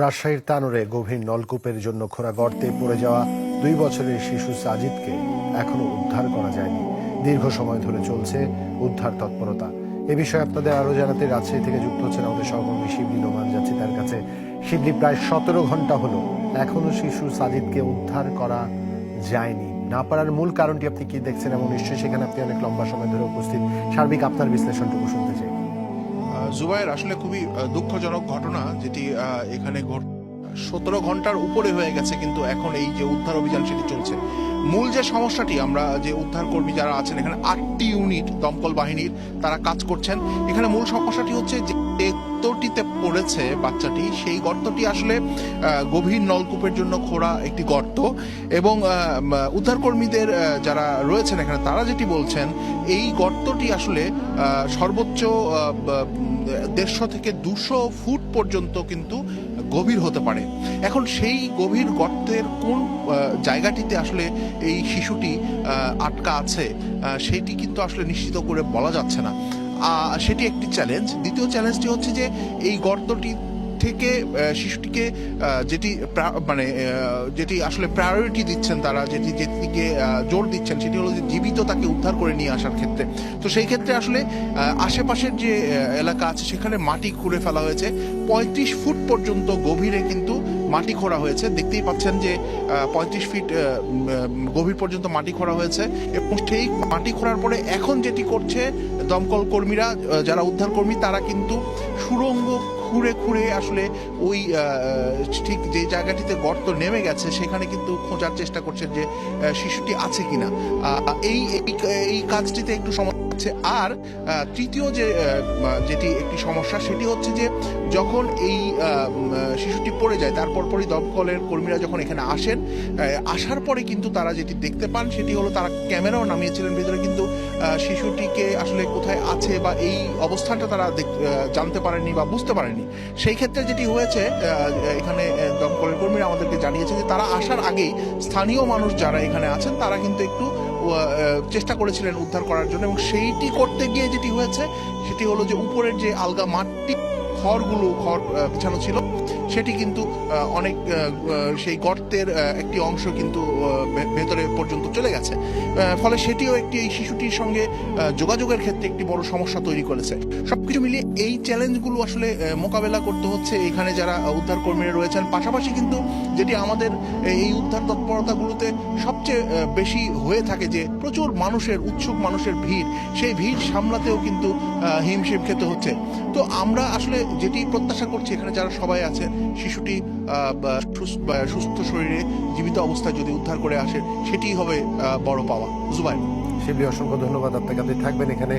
রাজশাহীর তানোরে গভীর নলকূপের জন্য খোরা গর্তে পড়ে যাওয়া দুই বছরের শিশু সাজিদকে এখনও উদ্ধার করা যায়নি। দীর্ঘ সময় ধরে চলছে উদ্ধার তৎপরতা। এ বিষয়ে আপনাদের আরও জানাতে রাজশাহী থেকে যুক্ত হচ্ছেন আমাদের সহকর্মী শিবলি নোমান যাচ্ছি তার কাছে। শিবলি, প্রায় সতেরো ঘণ্টা হলো এখনও শিশু সাজিদকে উদ্ধার করা যায়নি। না পারার মূল কারণটি আপনি কি দেখছেন এবং নিশ্চয়ই সেখানে আপনি অনেক লম্বা সময় ধরে উপস্থিত। সার্বিক আপনার বিশ্লেষণটুকু শুনতে চাই। আহ, জুবাইর আসলে খুবই দুঃখজনক ঘটনা যেটি এখানে এখানে সতেরো ঘণ্টার উপরে হয়ে গেছে, কিন্তু এখন এই যে উদ্ধার অভিযান সেটি চলছে। মূল যে সমস্যাটি, আমরা যে উদ্ধার কর্মী যারা আছেন, এখানে আটটি ইউনিট দমকল বাহিনীর তারা কাজ করছেন। এখানে মূল সমস্যাটি হচ্ছে যে গর্তটিতে পড়েছে বাচ্চাটি, সেই গর্তটি আসলে গভীর নলকূপের জন্য খোঁড়া একটি গর্ত এবং উদ্ধারকর্মীদের যারা রয়েছেন এখানে, তারা যেটি বলছেন, এই গর্তটি আসলে সর্বোচ্চ দেড়শো থেকে দুশো ফুট পর্যন্ত কিন্তু গভীর হতে পারে। এখন সেই গভীর গর্তের কোন জায়গাটিতে আসলে এই শিশুটি আটকা আছে সেটি কিন্তু আসলে নিশ্চিত করে বলা যাচ্ছে না। সেটি একটি চ্যালেঞ্জ দ্বিতীয় চ্যালেঞ্জটি হচ্ছে যে এই গর্তটি থেকে শিশুটিকে যেটি মানে যেটি আসলে প্রায়োরিটি দিচ্ছেন তারা, যেটি যেদিকে জোর দিচ্ছেন, সেটি হলো যে জীবিত তাকে উদ্ধার করে নিয়ে আসার ক্ষেত্রে। তো সেই ক্ষেত্রে আসলে আশেপাশের যে এলাকা আছে, সেখানে মাটি খুঁড়ে ফেলা হয়েছে। পঁয়ত্রিশ ফুট পর্যন্ত গভীরে কিন্তু মাটি খোঁড়া হয়েছে। দেখতেই পাচ্ছেন যে পঁয়ত্রিশ ফিট গভীর পর্যন্ত মাটি খোঁড়া হয়েছে এবং সেই মাটি খোঁড়ার পরে এখন যেটি করছে দমকল কর্মীরা যারা উদ্ধার কর্মী তারা কিন্তু সুড়ঙ্গ খুঁড়ে খুঁড়ে আসলে ওই ঠিক যে জায়গাটিতে গর্ত নেমে গেছে, সেখানে কিন্তু খোঁজার চেষ্টা করছেন যে শিশুটি আছে কিনা। এই, এই- কাজটিতে একটু সমস্যা হচ্ছে, আর তৃতীয় যে যেটি একটি সমস্যা, সেটি হচ্ছে যে, যখন এই শিশুটি পড়ে যায়, তারপর পরই দমকলের কর্মীরা যখন এখানে আসেন আসার পরে কিন্তু তারা যেটি দেখতে পান, সেটি হলো তারা ক্যামেরাও নামিয়েছিলেন ভিতরে, কিন্তু শিশুটিকে আসলে কোথায় আছে বা এই অবস্থানটা তারা জানতে পারেননি বা বুঝতে পারেনি সেই ক্ষেত্রে যেটি হয়েছে এখানে দমকলের কর্মীরা আমাদেরকে জানিয়েছে যে, তারা আসার আগেই স্থানীয় মানুষ যারা এখানে আছেন, তারা কিন্তু একটু চেষ্টা করেছিলেন উদ্ধার করার জন্য এবং সেইটি করতে গিয়ে যেটি হয়েছে, সেটি হলো যে উপরের যে আলগা মাটি খড়গুলো, খড় বিছানো ছিল, সেটি কিন্তু অনেক সেই গর্তের একটি অংশ কিন্তু ভেতরে পর্যন্ত চলে গেছে। ফলে সেটিও একটি, এই শিশুটির সঙ্গে যোগাযোগের ক্ষেত্রে একটি বড় সমস্যা তৈরি করেছে। সবকিছু মিলিয়ে এই চ্যালেঞ্জগুলো আসলে মোকাবেলা করতে হচ্ছে এখানে যারা উদ্ধার কর্মীরা রয়েছেন। পাশাপাশি কিন্তু যেটি আমাদের, এই উদ্ধার তৎপরতাগুলোতে সবচেয়ে বেশি হয়ে থাকে যে প্রচুর মানুষের, উৎসুক মানুষের ভিড়, সেই ভিড় সামলাতেও কিন্তু হিমশিম খেতে হচ্ছে। তো আমরা আসলে যেটি প্রত্যাশা করছি এখানে যারা সবাই আছে, শিশুটি সুস্থ শরীরে জীবিত অবস্থায় যদি উদ্ধার করে আসে সেটি হবে বড় পাওয়া। জুবাই শিবলি অসংখ্য ধন্যবাদ আপনাকে। আপনি থাকবেন এখানে।